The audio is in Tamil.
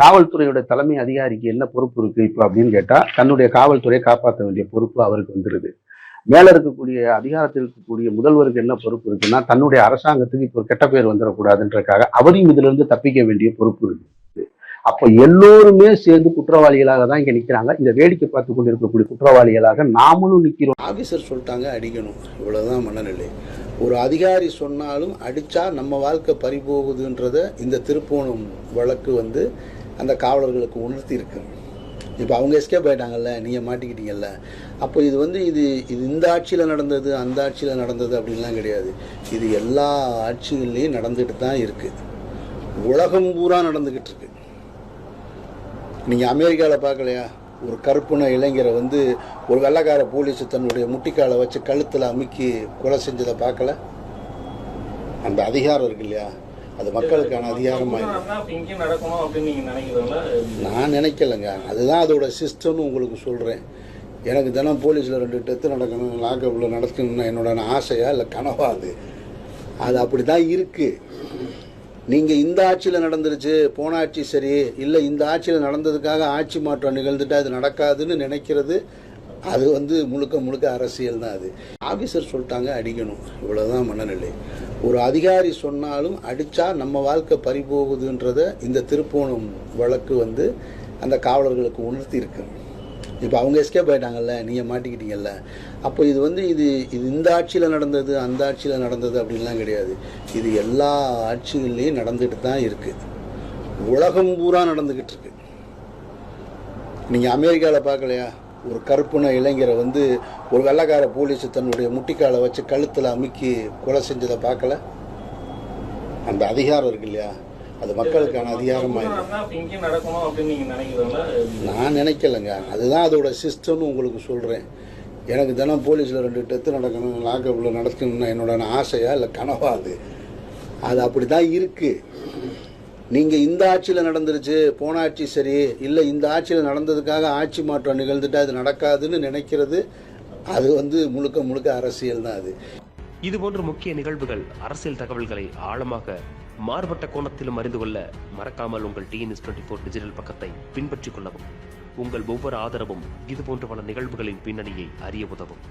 காவல்துறையோட தலைமை அதிகாரிக்கு என்ன பொறுப்பு இருக்கு இப்போ அப்படின்னு கேட்டால் தன்னுடைய காவல்துறையை காப்பாற்ற வேண்டிய பொறுப்பு அவருக்கு வந்துடுது மேலே இருக்கக்கூடிய அதிகாரத்தில் இருக்கக்கூடிய முதல்வருக்கு என்ன பொறுப்பு இருக்குன்னா தன்னுடைய அரசாங்கத்துக்கு இப்போ ஒரு கெட்ட பேர் வந்துடக்கூடாதுன்றதுக்காக அவரையும் இதிலிருந்து தப்பிக்க வேண்டிய பொறுப்பு இருக்கு. அப்போ எல்லோருமே சேர்ந்து குற்றவாளிகளாக தான் இங்கே நிற்கிறாங்க இந்த வேடிக்கை பார்த்து கொண்டு இருக்கக்கூடிய குற்றவாளிகளாக நாமளும் நிற்கிறோம் ஆஃபீஸர் சொல்லிட்டாங்க அடிக்கணும். இவ்வளோதான் மனநிலை. ஒரு அதிகாரி சொன்னாலும் அடித்தா நம்ம வாழ்க்கை பறிபோகுதுன்றத இந்த திருப்போணம் வழக்கு வந்து அந்த காவலர்களுக்கு உணர்த்தி இருக்கு. இப்போ அவங்க எஸ்கேப் ஆயிட்டாங்கல்ல நீங்கள் மாட்டிக்கிட்டீங்கல்ல. அப்போ இது வந்து இது இது இந்த ஆட்சியில் நடந்தது அந்த ஆட்சியில் நடந்தது அப்படின்லாம் கிடையாது. இது எல்லா ஆட்சிகள்லேயும் நடந்துகிட்டு தான் இருக்குது உலகம் பூரா நடந்துக்கிட்டு இருக்கு. நீங்கள் அமெரிக்காவில் பார்க்கலையா? ஒரு கருப்புன இளைஞரை வந்து ஒரு வெள்ளைக்கார போலீஸ் தன்னுடைய முட்டிக்காலை வச்சு கழுத்தில் அமுக்கி கொலை செஞ்சதை பார்க்கல? அந்த அதிகாரம் இருக்கு இல்லையா? அது மக்களுக்கான அதிகாரமாக நான் நினைக்கலைங்க. அதுதான் அதோட சிஸ்டம்னு உங்களுக்கு சொல்கிறேன் எனக்கு தினம் போலீஸில் ரெண்டு டெத்து நடக்கணும் லாக்கப்பில் நடக்கணும்னு என்னோட ஆசையா இல்லை கனவா அது? அது அப்படி தான் இருக்குது நீங்கள் இந்த ஆட்சியில் நடந்துருச்சு போன ஆட்சி சரி இல்லை இந்த ஆட்சியில் நடந்ததுக்காக ஆட்சி மாற்றம் நிகழ்ந்துட்டு அது நடக்காதுன்னு நினைக்கிறது அது வந்து முழுக்க முழுக்க அரசியல் தான் அது. ஆஃபீஸர் சொல்லிட்டாங்க அடிக்கணும். இவ்வளவுதான் மனநிலை. ஒரு அதிகாரி சொன்னாலும் அடித்தா நம்ம வாழ்க்கை பறிபோகுதுன்றத இந்த திருப்போணம் வழக்கு வந்து அந்த காவலர்களுக்கு உணர்த்தி இருக்கு இப்போ அவங்க எஸ்கேப் ஆயிட்டாங்கல்ல நீங்கள் மாட்டிக்கிட்டீங்கல்ல. அப்போ இது வந்து இது இது இந்த ஆட்சியில் நடந்தது அந்த ஆட்சியில் நடந்தது அப்படின்லாம் கிடையாது. இது எல்லா ஆட்சிகள்லேயும் நடந்துட்டு தான் இருக்குது உலகம் பூரா நடந்துக்கிட்டு இருக்கு. நீங்கள் அமெரிக்காவில் பார்க்கலையா? ஒரு கருப்புன இளைஞரை வந்து ஒரு வெள்ளைக்கார போலீஸ் தன்னுடைய முட்டிக்காலை வச்சு கழுத்தில் அமுக்கி கொலை செஞ்சதை பார்க்கல? அந்த அதிகாரம் இருக்கு இல்லையா? அது மக்களுக்கான அதிகாரமாக நான் நினைக்கலைங்க. அதுதான் அதோட சிஸ்டம்னு உங்களுக்கு சொல்கிறேன் எனக்கு தினம் போலீஸில் ரெண்டு டெத்து நடக்கணும் லாக்கப்பில் நடக்கணும்னு என்னோட ஆசையா இல்லை கனவா அது? அது அப்படி தான் இருக்குது நீங்கள் இந்த ஆட்சியில் நடந்துருச்சு போன ஆட்சி சரி இல்லை இந்த ஆட்சியில் நடந்ததுக்காக ஆட்சி மாற்றம் நிகழ்ந்துட்டு அது நடக்காதுன்னு நினைக்கிறது அது வந்து முழுக்க முழுக்க அரசியல் தான் அது. இது போன்ற முக்கிய நிகழ்வுகள் அரசியல் தகவல்களை ஆழமாக மாறுபட்ட கோணத்திலும் அறிந்து கொள்ள மறக்காமல் உங்கள் டிஎன்எஸ் டுவெண்ட்டி ஃபோர் டிஜிட்டல் பக்கத்தை பின்பற்றிக் கொள்ளவும். உங்கள் ஒவ்வொரு ஆதரவும் இதுபோன்ற பல நிகழ்வுகளின் பின்னணியை அறிய உதவும்.